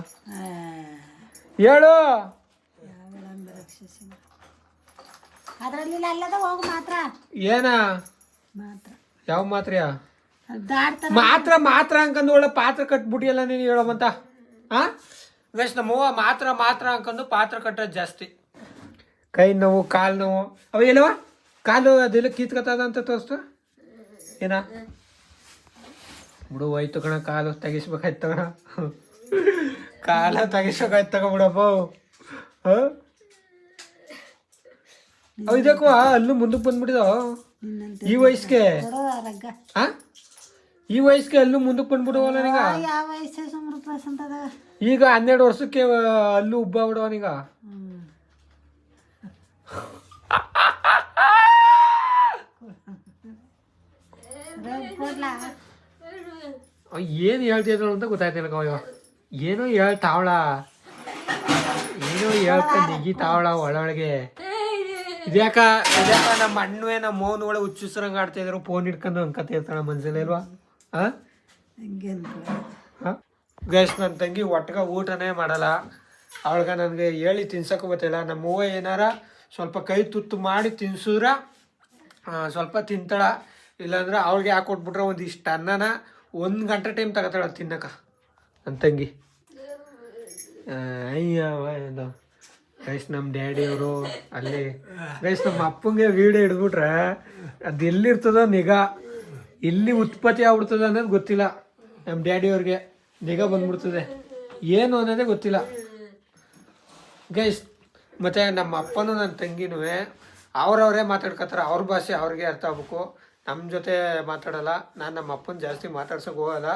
ಹೇಳು. ಅದ್ರಲ್ಲಿ ಅಲ್ಲದ ಹೋಗು ಮಾತ್ರ. ಏನ? ಮಾತ್ರ. ಯಾವ ಮಾತ್ರೆಯಾ? ದಾಡ್ತಾರ ಮಾತ್ರ ಮಾತ್ರ ಒಳ್ಳೆ ಪಾತ್ರ ಕಟ್ಬಿಟ್ಟಿಯಲ್ಲ ನೀನು ಹೇಳೋವಂತ ಹಾ ಗೈಸ್ ನಮ್ಮವ್ವ ಮಾತ್ರ ಮಾತ್ರ ಅನ್ಕೊಂಡು ಪಾತ್ರ ಕಟ್ಟೋದು ಜಾಸ್ತಿ. ಕೈ ನೋವು ಕಾಲು ನೋವು. ಅವ ಏನವ ಕಾಲು ಅದೆಲ್ಲ ಕಿತ್ಕತ್ತದ ಅಂತ ತೋರಿಸ್ತು ಏನ? ಬಿಡು ಹೋಯ್ತು ಕಣ ಕಾಲು ತೆಗಿಸ್ಬೇಕಾಯ್ತು ಕಣ. ಕಾಲ ತೆಗಿಸ್ಬೇಕಾಯ್ತು ತಗೋ ಬಿಡಪ್ಪ ಹ? ಅವ್ ಇದಕ್ಕೂ ಅಲ್ಲೂ ಮುಂದಕ್ಕೆ ಬಂದ್ಬಿಟ್ಟಿದ ಈ ವಯಸ್ಸಿಗೆ? ಈ ವಯಸ್ಸಿಗೆ ಅಲ್ಲೂ ಮುಂದಕ್ಕೆ ಬಂದ್ಬಿಡುವಲ್ಲ ನೀಗ? ಯಾವ ವಯಸ್ಸು ಸುಮಾರು ಪರ್ಸೆಂಟ್ ಈಗ ಹನ್ನೆರಡು ವರ್ಷಕ್ಕೆ ಅಲ್ಲೂ ಉಬ್ಬ ಬಿಡವನೀಗ ಏನು ಹೇಳ್ತಿದ್ರು ಅಂತ ಗೊತ್ತಾಯ್ತಿಲ್ಲ ಅವ ಏನೋ ಹೇಳ್ತಾವಳ. ಏನೋ ಹೇಳ್ತಾ ನಿಗಿತಾವಳ ಒಳೊಳಗೆ ಇದ್ಯಾಕ ಇದ್ಯಾಕ ನಮ್ಮ ಅಣ್ಣವೇ ನಮ್ಮ ಮೌನ ಒಳಗೆ ಹುಚ್ಚುಸ್ರಂಗೆ ಆಡ್ತಾ ಇದ್ರು ಫೋನ್ ಇಟ್ಕೊಂಡು ಅನ್ಕತೆ ಇರ್ತಾಳ ಮನ್ಸಲ್ಲಿ ಅಲ್ವಾ? ಆ? ಗೈಸ್ ನನ್ನ ತಂಗಿ ಒಟ್ಗ ಊಟನೇ ಮಾಡಲ್ಲ. ಅವಳಿಗೆ ನನಗೆ ಹೇಳಿ ತಿನ್ಸಕ್ಕೆ ಗೊತ್ತಿಲ್ಲ. ನಮ್ಮ ಅವ್ವ ಏನಾರ ಸ್ವಲ್ಪ ಕೈ ತುತ್ತು ಮಾಡಿ ತಿನ್ಸಿದ್ರ ಸ್ವಲ್ಪ ತಿಂತಾಳ. ಇಲ್ಲಾಂದ್ರೆ ಅವ್ಳಿಗೆ ಯಾಕೆ ಕೊಟ್ಬಿಟ್ರೆ ಒಂದಿಷ್ಟು ಅನ್ನನ ಒಂದು ಗಂಟೆ ಟೈಮ್ ತಗೋತಾಳ ತಿನ್ನಕ. ನನ್ನ ತಂಗಿ. ಅಯ್ಯೋ ಅಯ್ಯವ್ವ ಏನು. ಗೈಸ್ ನಮ್ಮ ಡ್ಯಾಡಿಯವರು ಅಲ್ಲಿ, ಗೈಸ್ ನಮ್ಮ ಅಪ್ಪಂಗೆ ವೀಡಿಯೋ ಹಿಡ್ಬಿಟ್ರೆ ಅದು ಎಲ್ಲಿರ್ತದೋ ನಿಗಾ? ಇಲ್ಲಿ ಉತ್ಪತ್ತಿ ಆಗ್ಬಿಡ್ತದೆ ಅನ್ನೋದು ಗೊತ್ತಿಲ್ಲ. ನಮ್ಮ ಡ್ಯಾಡಿಯವ್ರಿಗೆ ನಿಗಾ ಬಂದ್ಬಿಡ್ತದೆ. ಏನು ಅನ್ನೋದೇ ಗೊತ್ತಿಲ್ಲ. ಗೈಸ್, ಮತ್ತು ನಮ್ಮ ಅಪ್ಪನೂ ನನ್ನ ತಂಗಿನೂ ಅವ್ರವರೇ ಮಾತಾಡ್ಕೊತಾರೆ ಅವ್ರ ಭಾಷೆ ಅವ್ರಿಗೆ ಅರ್ಥ ಆಗ್ಬೇಕು. ನಮ್ಮ ಜೊತೆ ಮಾತಾಡಲ್ಲ. ನಾನು ನಮ್ಮ ಅಪ್ಪನ ಜಾಸ್ತಿ ಮಾತಾಡ್ಸೋಕೆ ಹೋಗಲ್ಲ.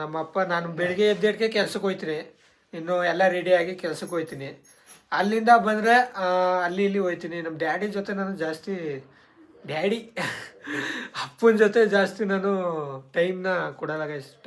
ನಮ್ಮ ಅಪ್ಪ, ನಾನು ಬೆಳಿಗ್ಗೆ ಎದ್ದೇಟ್ಗೆ ಕೆಲ್ಸಕ್ಕೆ ಹೋಗ್ತೀನಿ ಇನ್ನು ಎಲ್ಲ ರೆಡಿಯಾಗಿ ಕೆಲ್ಸಕ್ಕೆ ಹೋಗ್ತೀನಿ ಅಲ್ಲಿಂದ ಬಂದರೆ ಅಲ್ಲಿ ಇಲ್ಲಿ ಹೋಗ್ತೀನಿ ನಮ್ಮ ಡ್ಯಾಡಿ ಜೊತೆ ನಾನು ಜಾಸ್ತಿ ಡ್ಯಾಡಿ ಅಪ್ಪನ ಜೊತೆ ಜಾಸ್ತಿ ನಾನು ಟೈಮ್ನ ಕೊಡಲಾಗ